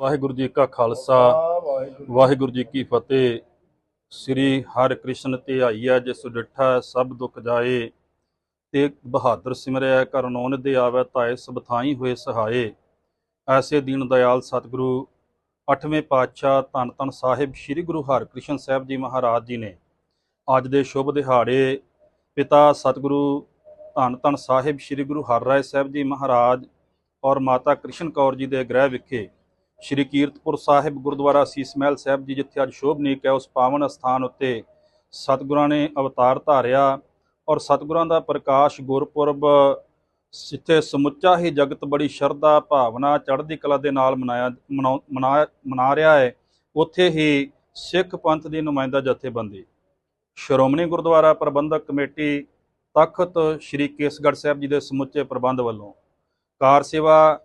ਵਾਹਿਗੁਰੂ ਜੀ ਕਾ ਖਾਲਸਾ, ਵਾਹਿਗੁਰੂ ਜੀ ਕੀ ਫਤਿਹ। ਸ੍ਰੀ ਹਰਿ ਕ੍ਰਿਸ਼ਨ ਧਿਆਈਐ, ਜਿਸ ਡਿਠਾ ਸਭ ਦੁਖ ਜਾਏ। ਤੇ ਬਹਾਦਰ ਸਿਮਰਿਆ ਕਰਨੋਨ ਦੇ ਆਵੈ, ਤਾਏ ਸਭ ਥਾਈ ਹੋਏ ਸਹਾਏ। ਐਸੇ ਦੀਨ ਦਇਆਲ ਸਤਿਗੁਰੂ, ਅੱਠਵੇਂ ਪਾਤਸ਼ਾਹ ਧੰਨ ਧੰਨ ਸਾਹਿਬ ਸ੍ਰੀ ਗੁਰੂ ਹਰਿਕ੍ਰਿਸ਼ਨ ਸਾਹਿਬ ਜੀ ਮਹਾਰਾਜ ਜੀ ਨੇ। ਅੱਜ ਦੇ ਸ਼ੁਭ ਦਿਹਾੜੇ, ਪਿਤਾ ਸਤਿਗੁਰੂ ਧੰਨ ਧੰਨ ਸਾਹਿਬ ਸ੍ਰੀ ਗੁਰੂ ਹਰਿਰਾਏ ਸਾਹਿਬ ਜੀ ਮਹਾਰਾਜ ਔਰ ਮਾਤਾ ਕ੍ਰਿਸ਼ਨ ਕੌਰ ਜੀ ਦੇ ਗ੍ਰਹਿ ਵਿਖੇ ਸ਼੍ਰੀ ਕੀਰਤਪੁਰ ਸਾਹਿਬ ਗੁਰਦੁਆਰਾ ਸੀਸ ਮਹਿਲ ਸਾਹਿਬ ਜੀ, ਜਿੱਥੇ ਅੱਜ ਸ਼ੋਭਨੀਕ ਹੈ, ਉਸ ਪਾਵਨ ਸਥਾਨ ਉੱਤੇ ਸਤਿਗੁਰਾਂ ਨੇ ਅਵਤਾਰ ਧਾਰਿਆ ਔਰ ਸਤਿਗੁਰਾਂ ਦਾ ਪ੍ਰਕਾਸ਼ ਗੁਰਪੁਰਬ ਜਿੱਥੇ ਸਮੁੱਚਾ ਹੀ ਜਗਤ ਬੜੀ ਸ਼ਰਧਾ ਭਾਵਨਾ ਚੜ੍ਹਦੀ ਕਲਾ ਦੇ ਨਾਲ ਮਨਾਇਆ ਮਨਾਉ- ਮਨਾ ਮਨਾ ਰਿਹਾ ਹੈ। ਉੱਥੇ ਹੀ ਸਿੱਖ ਪੰਥ ਦੀ ਨੁਮਾਇੰਦਾ ਜਥੇਬੰਦੀ, ਸ਼੍ਰੋਮਣੀ ਗੁਰਦੁਆਰਾ ਪ੍ਰਬੰਧਕ ਕਮੇਟੀ, ਤਖਤ ਸ਼੍ਰੀ ਕੇਸਗੜ੍ਹ ਸਾਹਿਬ ਜੀ ਦੇ ਸਮੁੱਚੇ ਪ੍ਰਬੰਧ ਵੱਲੋਂ ਕਾਰ ਸੇਵਾ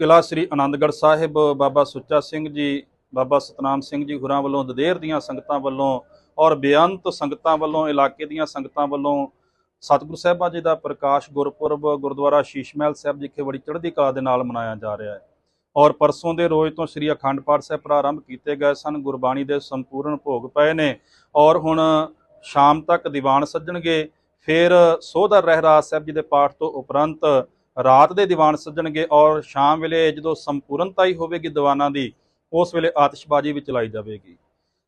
ਕਿਲਾ ਸ੍ਰੀ ਆਨੰਦਗੜ੍ਹ ਸਾਹਿਬ, ਬਾਬਾ ਸੁੱਚਾ ਸਿੰਘ ਜੀ, ਬਾਬਾ ਸਤਨਾਮ ਸਿੰਘ ਜੀ ਹੁਰਾਂ ਵੱਲੋਂ ਦਦੇਰ ਦੀਆਂ ਸੰਗਤਾਂ ਵੱਲੋਂ ਔਰ ਬੇਅੰਤ ਸੰਗਤਾਂ ਵੱਲੋਂ, ਇਲਾਕੇ ਦੀਆਂ ਸੰਗਤਾਂ ਵੱਲੋਂ ਸਤਿਗੁਰੂ ਸਾਹਿਬਾਂ ਜੀ ਦਾ ਪ੍ਰਕਾਸ਼ ਗੁਰਪੁਰਬ ਗੁਰਦੁਆਰਾ ਸ਼ੀਸ਼ ਮਹਿਲ ਸਾਹਿਬ ਜਿੱਥੇ ਬੜੀ ਚੜ੍ਹਦੀ ਕਲਾ ਦੇ ਨਾਲ ਮਨਾਇਆ ਜਾ ਰਿਹਾ ਹੈ। ਔਰ ਪਰਸੋਂ ਦੇ ਰੋਜ਼ ਤੋਂ ਸ੍ਰੀ ਅਖੰਡ ਪਾਠ ਸਾਹਿਬ ਪ੍ਰਾਰੰਭ ਕੀਤੇ ਗਏ ਸਨ, ਗੁਰਬਾਣੀ ਦੇ ਸੰਪੂਰਨ ਭੋਗ ਪਏ ਨੇ ਔਰ ਹੁਣ ਸ਼ਾਮ ਤੱਕ ਦੀਵਾਨ ਸੱਜਣਗੇ, ਫਿਰ ਸੋਧਰ ਰਹਿਰਾਜ ਸਾਹਿਬ ਜੀ ਦੇ ਪਾਠ ਤੋਂ ਉਪਰੰਤ ਰਾਤ ਦੇ ਦੀਵਾਨ ਸੱਜਣਗੇ ਔਰ ਸ਼ਾਮ ਵੇਲੇ ਜਦੋਂ ਸੰਪੂਰਨਤਾ ਹੀ ਹੋਵੇਗੀ ਦੀਵਾਨਾਂ ਦੀ, ਉਸ ਵੇਲੇ ਆਤਿਸ਼ਬਾਜ਼ੀ ਵੀ ਚਲਾਈ ਜਾਵੇਗੀ।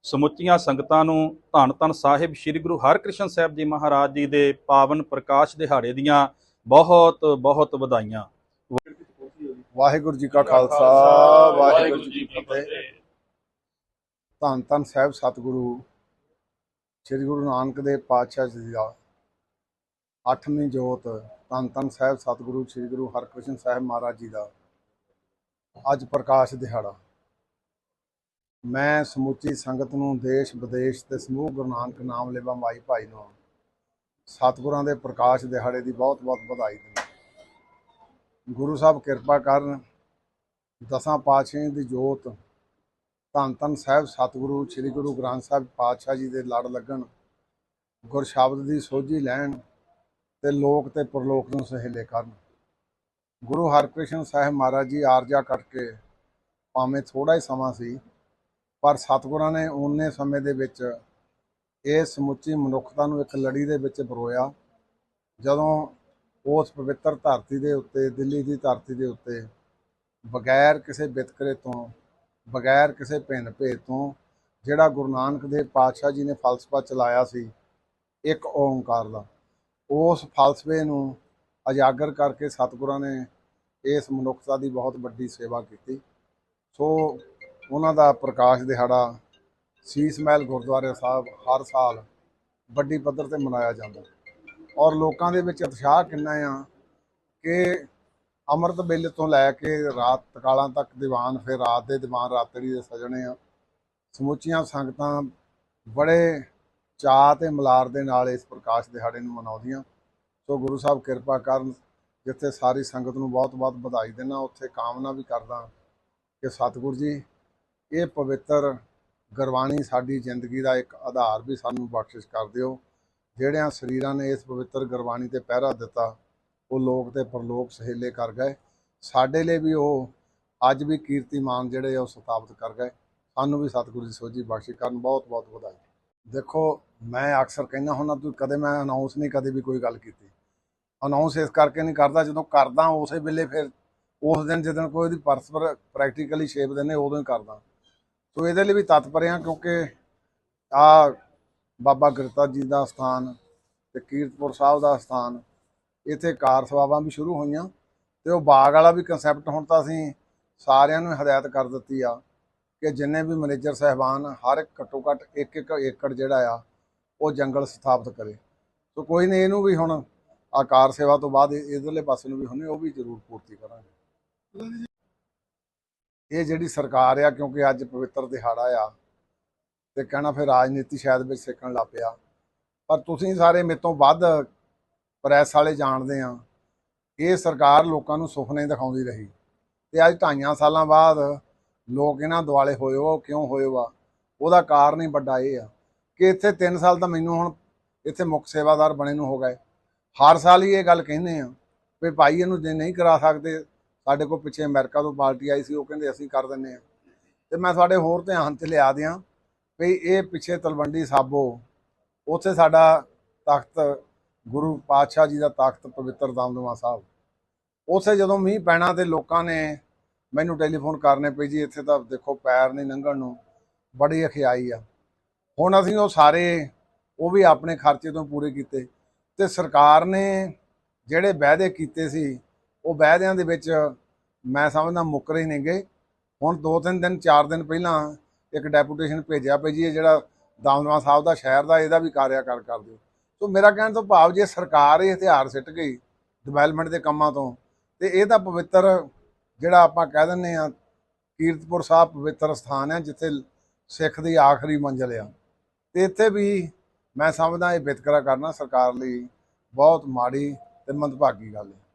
ਸਮੁੱਚੀਆਂ ਸੰਗਤਾਂ ਨੂੰ ਧੰਨ ਧੰਨ ਸਾਹਿਬ ਸ੍ਰੀ ਗੁਰੂ ਹਰਕ੍ਰਿਸ਼ਨ ਸਾਹਿਬ ਜੀ ਮਹਾਰਾਜ ਜੀ ਦੇ ਪਾਵਨ ਪ੍ਰਕਾਸ਼ ਦਿਹਾੜੇ ਦੀਆਂ ਬਹੁਤ ਬਹੁਤ ਵਧਾਈਆਂ। ਵਾਹਿਗੁਰੂ ਜੀ ਕਾ ਖਾਲਸਾ, ਵਾਹਿਗੁਰੂ ਜੀ ਕੀ ਫਤਿਹ। ਧੰਨ ਧੰਨ ਸਾਹਿਬ ਸਤਿਗੁਰੂ, ਸ੍ਰੀ ਗੁਰੂ ਨਾਨਕ ਦੇਵ ਪਾਤਸ਼ਾਹ ਜੀ ਦਾ ਅੱਠਵੀਂ ਜੋਤ ਧੰਨ ਧੰਨ ਸਾਹਿਬ ਸਤਿਗੁਰੂ, ਸ੍ਰੀ ਗੁਰੂ ਹਰਕ੍ਰਿਸ਼ਨ ਸਾਹਿਬ ਮਹਾਰਾਜ ਜੀ ਦਾ ਅੱਜ ਪ੍ਰਕਾਸ਼ ਦਿਹਾੜਾ। ਮੈਂ ਸਮੁੱਚੀ ਸੰਗਤ ਨੂੰ ਦੇਸ਼ ਵਿਦੇਸ਼ ਤੇ ਸਮੂਹ ਗੁਰੂ ਨਾਨਕ ਨਾਮ ਲੇਵਾ ਮਾਈ ਭਾਈ ਨੂੰ ਸਤਿਗੁਰਾਂ ਦੇ ਪ੍ਰਕਾਸ਼ ਦਿਹਾੜੇ ਦੀ ਬਹੁਤ ਬਹੁਤ ਵਧਾਈ ਦਿੰਦਾ ਗੁਰੂ ਸਾਹਿਬ ਕਿਰਪਾ ਕਰਨ ਦਸਾਂ ਪਾਤਸ਼ਾਹਾਂ ਦੀ ਜੋਤ, ਧੰਨ ਧੰਨ ਸਾਹਿਬ ਸਤਿਗੁਰੂ, ਸ੍ਰੀ ਗੁਰੂ ਗ੍ਰੰਥ ਸਾਹਿਬ ਪਾਤਸ਼ਾਹ ਜੀ ਦੇ ਲੜ ਲੱਗਣ ਗੁਰ ਸ਼ਬਦ ਦੀ ਸੋਝੀ ਲੈਣ ਤੇ ਲੋਕ ਤੇ ਪਰਲੋਕ ਨੂੰ ਸਹੇਲੇ ਕਰਨ। ਗੁਰੂ ਹਰਕ੍ਰਿਸ਼ਨ ਸਾਹਿਬ ਮਹਾਰਾਜ ਜੀ ਆਰਜਾ ਕੇ ਭਾਵੇਂ ਥੋੜਾ ਹੀ ਸਮਾਂ ਸੀ, ਪਰ ਸਤਿਗੁਰਾਂ ਨੇ ਉਹਨੇ ਸਮੇਂ ਦੇ ਵਿੱਚ ਇਹ ਸਮੁੱਚੀ ਮਨੁੱਖਤਾ ਨੂੰ ਇੱਕ ਲੜੀ ਦੇ ਵਿੱਚ ਪਰੋਇਆ ਜਦੋਂ ਉਸ ਪਵਿੱਤਰ ਧਰਤੀ ਦੇ ਉੱਤੇ, ਦਿੱਲੀ ਦੀ ਧਰਤੀ ਦੇ ਉੱਤੇ ਬਗੈਰ ਕਿਸੇ ਵਿਤਕਰੇ ਤੋਂ, ਬਗੈਰ ਕਿਸੇ ਭਿੰਨ ਭੇਦ ਤੋਂ ਜਿਹੜਾ ਗੁਰੂ ਨਾਨਕ ਦੇਵ ਪਾਤਸ਼ਾਹ ਜੀ ਨੇ ਫਲਸਫਾ ਚਲਾਇਆ ਸੀ, ਇੱਕ ਓੰਕਾਰ ਦਾ। ਉਸ ਫਲਸਫੇ ਨੂੰ ਉਜਾਗਰ ਕਰਕੇ ਸਤਿਗੁਰਾਂ ਨੇ ਇਸ ਮਨੁੱਖਤਾ ਦੀ ਬਹੁਤ ਵੱਡੀ ਸੇਵਾ ਕੀਤੀ। ਸੋ ਉਹਨਾਂ ਦਾ ਪ੍ਰਕਾਸ਼ ਦਿਹਾੜਾ ਸੀਸ ਮਹਿਲ ਗੁਰਦੁਆਰੇ ਸਾਹਿਬ ਹਰ ਸਾਲ ਵੱਡੀ ਪੱਧਰ ਤੇ ਮਨਾਇਆ ਜਾਂਦਾ। ਔਰ ਲੋਕਾਂ ਦੇ ਵਿੱਚ ਉਤਸ਼ਾਹ ਕਿੰਨਾ ਆ ਕਿ ਅੰਮ੍ਰਿਤ ਬਿੱਲ ਤੋਂ ਲੈ ਕੇ ਰਾਤ ਤਕਾਲਾਂ ਤੱਕ ਦੀਵਾਨ, ਫਿਰ ਰਾਤ ਦੇ ਦੀਵਾਨ, ਰਾਤਰੀ ਦੇ ਸਜਣੇ ਆ। ਸਮੁੱਚੀਆਂ ਸੰਗਤਾਂ ਬੜੇ ਚਾਅ ਤੇ ਮਲਾਰ ਦੇ ਨਾਲ ਇਸ ਪ੍ਰਕਾਸ਼ ਦਿਹਾੜੇ ਨੂੰ ਮਨਾਉਂਦੀਆਂ। ਸੋ ਗੁਰੂ ਸਾਹਿਬ ਕਿਰਪਾ ਕਰਨ ਜਿੱਥੇ ਸਾਰੀ ਸੰਗਤ ਨੂੰ ਬਹੁਤ-ਬਹੁਤ ਵਧਾਈ ਦੇਣਾ ਉੱਥੇ ਕਾਮਨਾ ਵੀ ਕਰਦਾ ਕਿ ਸਤਿਗੁਰ ਜੀ, ਇਹ ਪਵਿੱਤਰ ਗੁਰਬਾਣੀ ਸਾਡੀ ਜ਼ਿੰਦਗੀ ਦਾ ਇੱਕ ਆਧਾਰ ਵੀ ਸਾਨੂੰ ਬਖਸ਼ਿਸ਼ ਕਰ ਦਿਓ। ਜਿਹੜਿਆਂ ਸਰੀਰਾਂ ਨੇ ਇਸ ਪਵਿੱਤਰ ਗੁਰਬਾਣੀ ਤੇ ਪਹਿਰਾ ਦਿੱਤਾ, ਉਹ ਲੋਕ ਤੇ ਪਰਲੋਕ ਸਹੇਲੇ ਕਰ ਗਏ। ਸਾਡੇ ਲਈ ਵੀ ਉਹ ਅੱਜ ਵੀ ਕੀਰਤੀਮਾਨ ਜਿਹੜੇ ਆ, ਉਹ ਸਥਾਪਿਤ ਕਰ ਗਏ। ਸਾਨੂੰ ਵੀ ਸਤਿਗੁਰੂ ਜੀ ਸੋਝੀ ਬਖਸ਼ਿਸ਼ ਕਰਨ, ਬਹੁਤ ਬਹੁਤ ਵਧਾਈ। ਦੇਖੋ, ਮੈਂ ਅਕਸਰ ਕਹਿੰਦਾ ਹੁੰਦਾ ਤੂੰ ਕਦੇ ਮੈਂ ਅਨਾਉਂਸ ਨਹੀਂ, ਕਦੇ ਵੀ ਕੋਈ ਗੱਲ ਕੀਤੀ। ਅਨਾਉਂਸ ਇਸ ਕਰਕੇ ਨਹੀਂ ਕਰਦਾ ਜਦੋਂ ਕਰਦਾ ਉਸੇ ਵੇਲੇ ਫਿਰ ਉਸ ਦਿਨ ਜਦੋਂ ਕੋਈ ਉਹਦੀ ਪਰਸਪਰ ਪ੍ਰੈਕਟੀਕਲੀ ਸ਼ੇਪ ਦਿੰਦੇ, ਉਦੋਂ ਹੀ ਕਰਦਾ। ਸੋ ਇਹਦੇ ਲਈ ਵੀ ਤਤਪਰਿਆ ਕਿਉਂਕਿ ਆ ਬਾਬਾ ਗੁਰਤਾ ਜੀ ਦਾ ਸਥਾਨ ਤੇ ਕੀਰਤਪੁਰ ਸਾਹਿਬ ਦਾ ਸਥਾਨ, ਇੱਥੇ ਕਾਰ ਸੇਵਾਵਾਂ ਵੀ ਸ਼ੁਰੂ ਹੋਈਆਂ ਤੇ ਉਹ ਬਾਗ ਵਾਲਾ ਵੀ ਕਨਸੈਪਟ ਹੁਣ ਤਾਂ ਅਸੀਂ ਸਾਰਿਆਂ ਨੂੰ ਹਦਾਇਤ ਕਰ ਦਿੱਤੀ ਆ। ਕਿ ਜਿੰਨੇ ਵੀ ਮੈਨੇਜਰ ਸਹਿਬਾਨ ਹਰ ਇੱਕ ਘੱਟੋ ਘੱਟ ਇੱਕ ਇੱਕ ਏਕੜ ਜਿਹੜਾ ਆ, ਉਹ ਜੰਗਲ ਸਥਾਪਿਤ ਕਰੇ। ਸੋ ਕੋਈ ਨਹੀਂ, ਇਹਨੂੰ ਵੀ ਹੁਣ ਆਕਾਰ ਸੇਵਾ ਤੋਂ ਬਾਅਦ ਇਹ- ਇਧਰਲੇ ਪਾਸੇ ਨੂੰ ਵੀ ਹੁੰਨੇ ਉਹ ਵੀ ਜ਼ਰੂਰ ਪੂਰਤੀ ਕਰਾਂਗੇ। ਇਹ ਜਿਹੜੀ ਸਰਕਾਰ ਆ, ਕਿਉਂਕਿ ਅੱਜ ਪਵਿੱਤਰ ਦਿਹਾੜਾ ਆ ਤੇ ਕਹਿਣਾ ਫਿਰ ਰਾਜਨੀਤੀ ਸ਼ਾਇਦ ਵਿੱਚ ਸਿੱਖਣ ਲੱਗ ਪਿਆ। ਪਰ ਤੁਸੀਂ ਸਾਰੇ ਮੇਰੇ ਤੋਂ ਵੱਧ ਪ੍ਰੈਸ ਵਾਲੇ ਜਾਣਦੇ ਆ। ਇਹ ਸਰਕਾਰ ਲੋਕਾਂ ਨੂੰ ਸੁਪਨੇ ਦਿਖਾਉਂਦੀ ਰਹੀ। ਤੇ ਅੱਜ ਢਾਈਆਂ ਸਾਲਾਂ ਬਾਅਦ ਲੋਕ ਇਹਨਾਂ ਦੁਆਲੇ ਹੋਏ ਹੋ ਕਿਉਂ ਹੋਏ ਵਾ ਉਹਦਾ ਕਾਰਨ ਹੀ ਵੱਡਾ ਇਹ ਆ ਕਿ ਇੱਥੇ 3 ਸਾਲ ਤਾਂ ਮੈਨੂੰ ਹੁਣ ਇੱਥੇ ਮੁੱਖ ਸੇਵਾਦਾਰ ਬਣੇ ਨੂੰ ਹੋ ਗਏ। ਹਰ ਸਾਲ ਹੀ ਇਹ ਗੱਲ ਕਹਿੰਦੇ ਆ ਵੀ ਭਾਈ ਇਹਨੂੰ ਜੇ ਨਹੀਂ ਕਰਾ ਸਕਦੇ, ਸਾਡੇ ਕੋਲ ਪਿੱਛੇ ਅਮਰੀਕਾ ਤੋਂ ਪਾਰਟੀ ਆਈ ਸੀ, ਉਹ ਕਹਿੰਦੇ ਅਸੀਂ ਕਰ ਦਿੰਨੇ ਆ। ਤੇ ਮੈਂ ਤੁਹਾਡੇ ਹੋਰ ਧਿਆਨ 'ਚ ਲਿਆ ਦਿਆਂ ਵੀ ਇਹ ਪਿੱਛੇ ਤਲਵੰਡੀ ਸਾਬੋ, ਉੱਥੇ ਸਾਡਾ ਤਖਤ ਗੁਰੂ ਪਾਤਸ਼ਾਹ ਜੀ ਦਾ ਤਖਤ ਪਵਿੱਤਰ ਦਮਦਮਾ ਸਾਹਿਬ। ਉੱਥੇ ਜਦੋਂ ਮੀਂਹ ਪੈਣਾ ਤੇ ਲੋਕਾਂ ਨੇ ਮੈਨੂੰ ਟੈਲੀਫੋਨ ਕਰਨੇ ਪਈ ਜੀ, ਇੱਥੇ ਤਾਂ ਦੇਖੋ ਪੈਰ ਨਹੀਂ ਲੰਘਣ ਨੂੰ, ਬੜੀ ਅਖਿਆਈ ਆ। ਹੁਣ ਅਸੀਂ ਉਹ ਸਾਰੇ, ਉਹ ਵੀ ਆਪਣੇ ਖਰਚੇ ਤੋਂ ਪੂਰੇ ਕੀਤੇ ਤੇ ਸਰਕਾਰ ਨੇ ਜਿਹੜੇ ਵਾਅਦੇ ਕੀਤੇ ਸੀ, ਉਹ ਵਾਅਦਿਆਂ ਦੇ ਵਿੱਚ ਮੈਂ ਸਮਝਦਾ ਮੁੱਕਰੇ ਹੀ ਨਹੀਂਗੇ। ਹੁਣ ਦੋ ਤਿੰਨ ਦਿਨ, ਚਾਰ ਦਿਨ ਪਹਿਲਾਂ ਇੱਕ ਡੈਪੂਟੇਸ਼ਨ ਭੇਜਿਆ ਪਈ ਜੀ ਜਿਹੜਾ ਦਮਦਮਾ ਸਾਹਿਬ ਦਾ ਸ਼ਹਿਰ ਦਾ, ਇਹਦਾ ਵੀ ਕਾਰਿਆਕਾਰ ਕਰ ਦਿਓ। ਸੋ ਮੇਰਾ ਕਹਿਣ ਤੋਂ ਭਾਵ ਜੇ ਸਰਕਾਰ ਇਹ ਹਥਿਆਰ ਸਿੱਟ ਗਈ ਡਿਵੈਲਪਮੈਂਟ ਦੇ ਕੰਮਾਂ ਤੋਂ, ਤੇ ਇਹ ਤਾਂ ਪਵਿੱਤਰ ਜਿਹੜਾ ਆਪਾਂ ਕਹਿ ਦਿੰਨੇ ਆ ਕੀਰਤਪੁਰ ਸਾਹਿਬ ਪਵਿੱਤਰ ਸਥਾਨ ਹੈ, ਜਿੱਥੇ ਸਿੱਖ ਦੀ ਆਖਰੀ ਮੰਜ਼ਿਲ ਆ। ਤੇ ਇੱਥੇ ਵੀ ਮੈਂ ਸਮਝਦਾ ਇਹ ਵਿਤਕਰਾ ਕਰਨਾ ਸਰਕਾਰ ਲਈ ਬਹੁਤ ਮਾੜੀ ਤੇ ਮੰਦਭਾਗੀ ਗੱਲ ਹੈ।